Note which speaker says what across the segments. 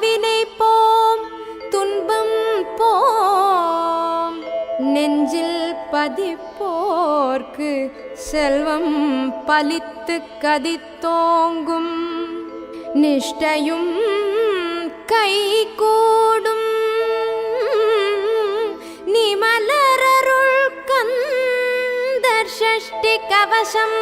Speaker 1: வினை போம் துன்பம் போம். நெஞ்சில் பதிப்போர்க்கு செல்வம் பலித்து கதித்தோங்கும். நிஷ்டையும் கை கூடும் நிமலரருள் கந்தர் ஷஷ்டி கவசம்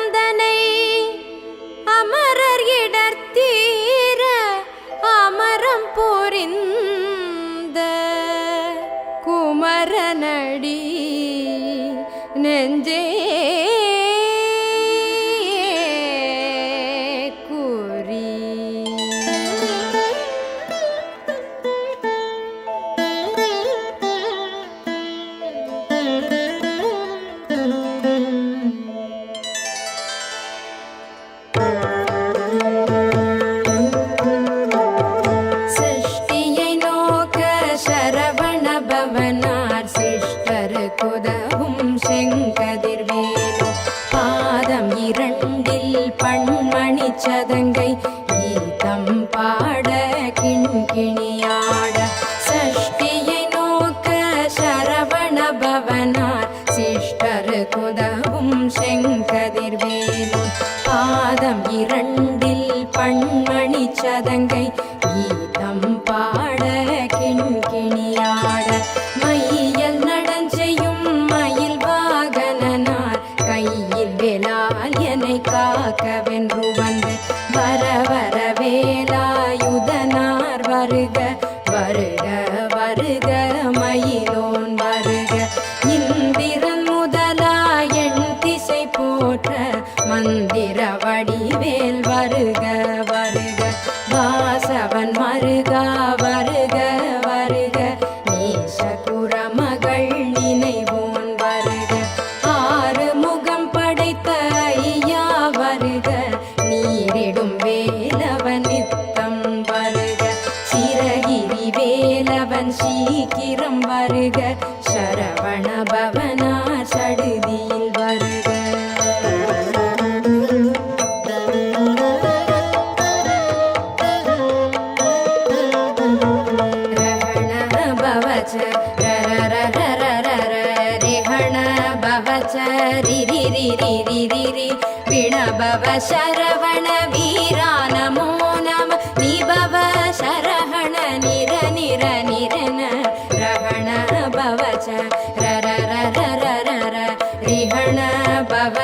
Speaker 1: சிஷ்டரு செங்கதிர்வேலு. பாதம் இரண்டில் பண்மணி சதங்கை. கீதம் பாட கிண்கிணியாட. சஷ்டியை நோக்க சரவண பவனார். சிஷ்டரு குதவும் செங்கதிர்வேலு. பாதம் இரண்டில் பண்மணி சதங்கை. வர வர வேலாயுதனார் வருக வருக வருக மயிலோன் வருக. இந்திரன் முதலா எண் திசை போற்ற மந்திர வடிவேல் வருக வருக. சரவண பவனா சடுதியில் வருக. ரஹண பவச்ச ரிஹண பவச்ச ரிரி ரிரி ரிரி ரி சரவண வீ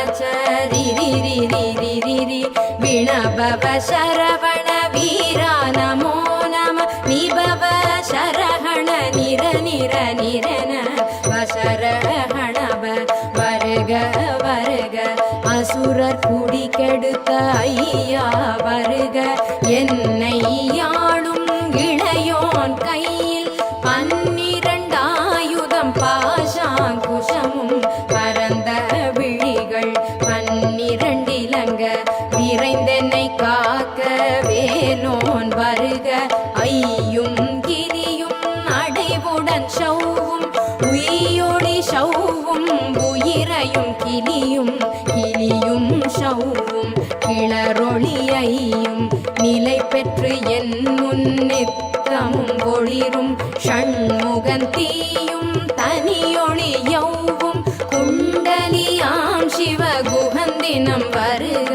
Speaker 1: பவச்ச ரிரி ரிரி ரிரி ரி விணபவ சரவண வீரா நமோ நம நிபவ சரஹண நிர நிர நிரன வசரஹணப வருக வருக அசுரர் குடி கெடுத்த ஐயா வருக என்னை யாழும் இளையோன் கையில் சௌவும் உயிரையும் கிளியும் கிளியும் சௌவும் கிளரொளியையும் நிலை பெற்று என் முன்னித்தமும் ஒளிரும் ஷண்முகன் தீயும் தனியொளி யௌவும் குண்டலியாம் சிவகுகந்தினம் வருக.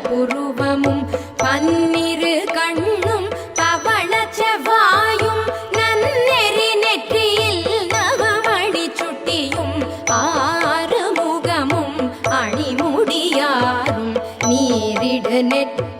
Speaker 1: புருவமும் பன்னிரு கண்ணும் பவள செவ்வாயும் நன்னெறி நெற்றியில் நவமணி சுட்டியும் ஆறு முகமும் அணிமுடியாரும் நீரிடு நெற்றி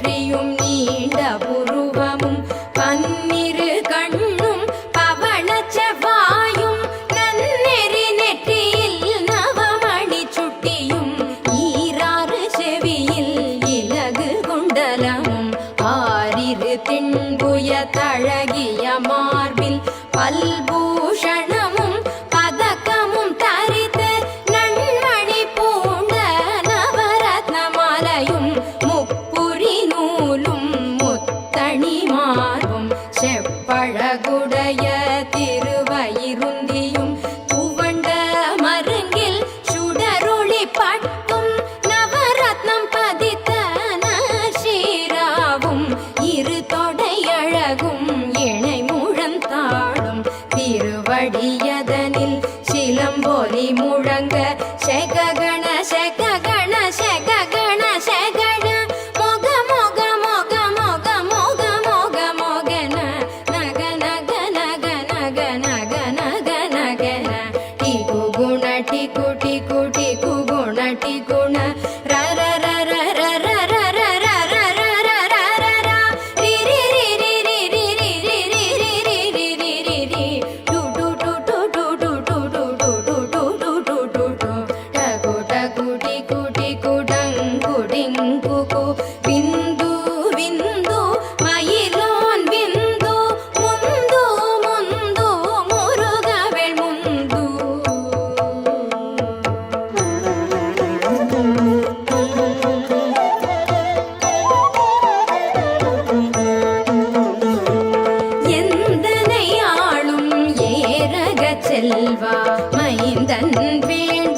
Speaker 1: தழகிய மார்பில் பல்பூஷணமும் பதக்கமும் தரித்து நன்மணி பூண்ட நவரத்ன மாலையும் முப்புரி நூலும் முத்தணி மார்பும் செப்பழகுடைய திருவயிருந்தியும் முழ செல்வா மைந்தன் வேண்ட